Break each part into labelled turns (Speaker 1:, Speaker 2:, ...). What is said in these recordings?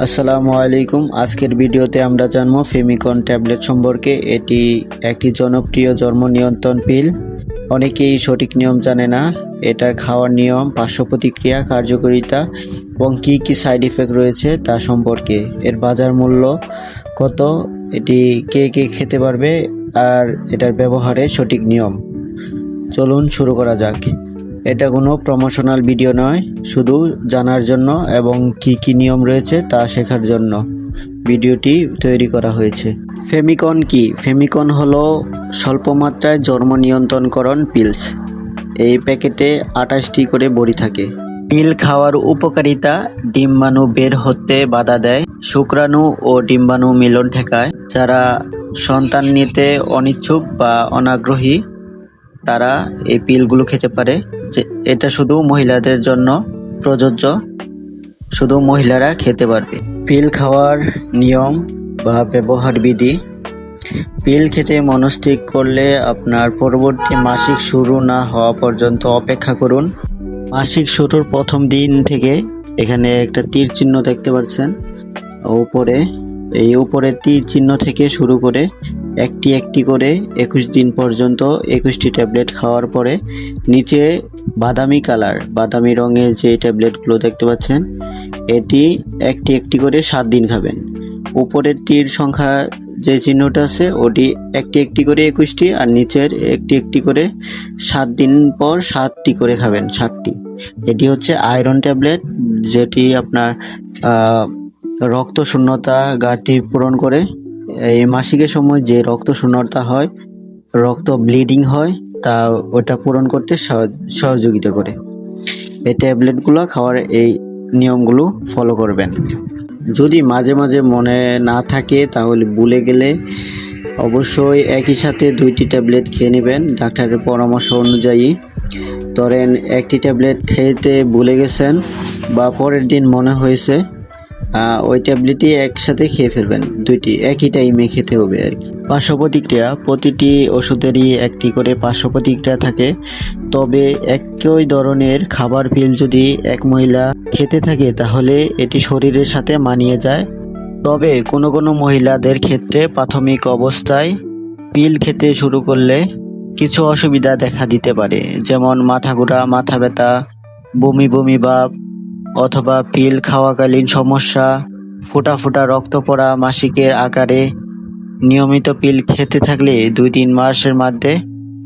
Speaker 1: আসসালামু আলাইকুম। আজকের ভিডিওতে আমরা জানব ফেমিকন ট্যাবলেট সম্পর্কে। এটি একটি জনপ্রিয় জন্ম নিয়ন্ত্রণ পিল। অনেকেই সঠিক নিয়ম জানে না। এটার খাওয়ার নিয়ম পার্শ্ব প্রতিক্রিয়া কার্যকারিতা এবং কী কী সাইড ইফেক্ট রয়েছে তা সম্পর্কে। এর বাজার মূল্য কত? এটি কে কে খেতে পারবে? আর এটার ব্যবহারের সঠিক নিয়ম। চলুন শুরু করা যাক। এটা কোনো প্রমোশনাল ভিডিও নয়, শুধু জানার জন্য এবং কি কি নিয়ম রয়েছে তা শেখার জন্য ভিডিওটি তৈরি করা হয়েছে। ফেমিকন কি? ফেমিকন হলো স্বল্পমাত্রায় জন্ম নিয়ন্ত্রণকরণ পিলস এই প্যাকেটে আঠাশটি করে বড়ি থাকে। পিল খাওয়ার উপকারিতা, ডিম্বাণু বের হতে বাধা দেয়, শুক্রাণু ও ডিম্বাণু মিলন ঠেকায়। যারা সন্তান নিতে অনিচ্ছুক বা অনাগ্রহী, তারা এই পিলগুলো খেতে পারে। যে এটা শুধু মহিলাদের জন্য প্রযোজ্য, শুধু মহিলারা খেতে পারবে। পিল খাওয়ার নিয়ম বা ব্যবহার বিধি, পিল খেতে মনস্থির করলে আপনার পরবর্তী মাসিক শুরু না হওয়া পর্যন্ত অপেক্ষা করুন। মাসিক শুরুর প্রথম দিন থেকে এখানে একটা তীর চিহ্ন দেখতে পাচ্ছেন। উপরে, এই উপরে তীর চিহ্ন থেকে শুরু করে একটি একটি করে একুশ দিন পর্যন্ত একুশটি ট্যাবলেট খাওয়ার পরে নিচে বাদামি কালার। বাদামি রঙের যে ট্যাবলেটগুলো দেখতে পাচ্ছেন, এটি একটি একটি করে সাত দিন খাবেন। উপরের তীর সংখ্যা যে চিহ্নটা আছে, ওটি একটি একটি করে একুশটি আর নিচের একটি একটি করে সাত দিন পর সাতটি করে খাবেন, সাতটি। এটি হচ্ছে আয়রন ট্যাবলেট, যেটি আপনার রক্ত শূন্যতা ঘাটতি পূরণ করে। এই মাসিকের সময় যে রক্ত শূন্যতা হয়, রক্ত ব্লিডিং হয় তা ওটা পূরণ করতে সহ- সহযোগিতা করে। এই ট্যাবলেটগুলো খাওয়ার এই নিয়মগুলো ফলো করবেন। যদি মাঝে মাঝে মনে না থাকে, তাহলে ভুলে গেলে অবশ্যই একই সাথে দুইটি ট্যাবলেট খেয়ে নেবেন। ডাক্তারের পরামর্শ অনুযায়ী ধরেন একটি ট্যাবলেট খেতে ভুলে গেছেন বা পরের দিন মনে হয়েছে ওই ট্যাবলেটই একসাথে খেয়ে ফেলবেন। দুইটি একই টাইমে খেতে হবে আর কি। পার্শ্ব প্রতিক্রিয়া প্রতিটি ওষুধেরই একটি করে পার্শ্ব প্রতিক্রিয়া থাকে। তবে একই ধরনের খাবার পিল যদি এক মহিলা খেতে থাকে, তাহলে এটি শরীরের সাথে মানিয়ে যায়। তবে কোনো কোনো মহিলাদের ক্ষেত্রে প্রাথমিক অবস্থায় পিল খেতে শুরু করলে কিছু অসুবিধা দেখা দিতে পারে। যেমন মাথা ঘোরা, মাথা ব্যথা, বমি বমি ভাব অথবা পিল খাওয়াকালীন সমস্যা, ফোঁটা ফোঁটা রক্ত পড়া মাসিকের আকারে, নিয়মিত পিল খেতে থাকলে দুই তিন মাসের মধ্যে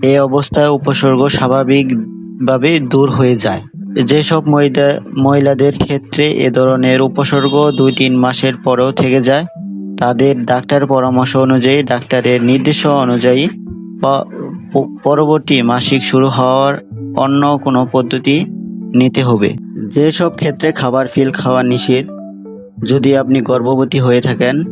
Speaker 1: এই অবস্থায় উপসর্গ স্বাভাবিকভাবে দূর হয়ে যায়। যেসব মহিলা, মহিলাদের ক্ষেত্রে এ ধরনের উপসর্গ দুই তিন মাসের পরেও থেকে যায়, তাদের ডাক্তার পরামর্শ অনুযায়ী, ডাক্তারের নির্দেশ অনুযায়ী পরবর্তী মাসিক শুরু হওয়ার অন্য কোনো পদ্ধতি নিতে হবে। যেসব ক্ষেত্রে খাবার ফিল খাওয়া নিষেধ, যদি আপনি গর্ভবতী হয়ে থাকেন,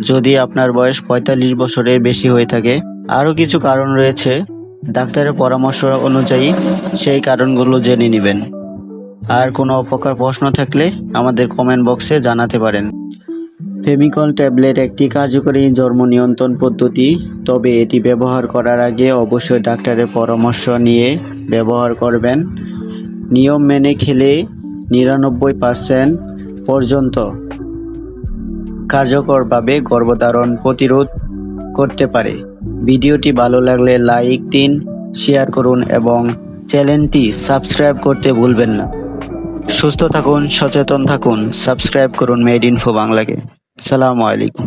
Speaker 1: যদি আপনার বয়স পঁয়তাল্লিশ বছরের বেশি হয়ে থাকে, আরও কিছু কারণ রয়েছে, ডাক্তারের পরামর্শ অনুযায়ী সেই কারণগুলো জেনে নেবেন। আর কোনো অপকার প্রশ্ন থাকলে আমাদের কমেন্ট বক্সে জানাতে পারেন। ফেমিকল ট্যাবলেট একটি কার্যকরী জন্ম নিয়ন্ত্রণ পদ্ধতি, তবে এটি ব্যবহার করার আগে অবশ্যই ডাক্তারের পরামর্শ নিয়ে ব্যবহার করবেন। নিয়ম মেনে খেলে নিরানব্বই পার্সেন্ট পর্যন্ত কার্যকরভাবে গর্ভধারণ প্রতিরোধ করতে পারে। ভিডিওটি ভালো লাগলে লাইক দিন, শেয়ার করুন এবং চ্যানেলটি সাবস্ক্রাইব করতে ভুলবেন না। সুস্থ থাকুন, সচেতন থাকুন, সাবস্ক্রাইব করুন মেড ইনফো বাংলাকে। সালামু আলাইকুম।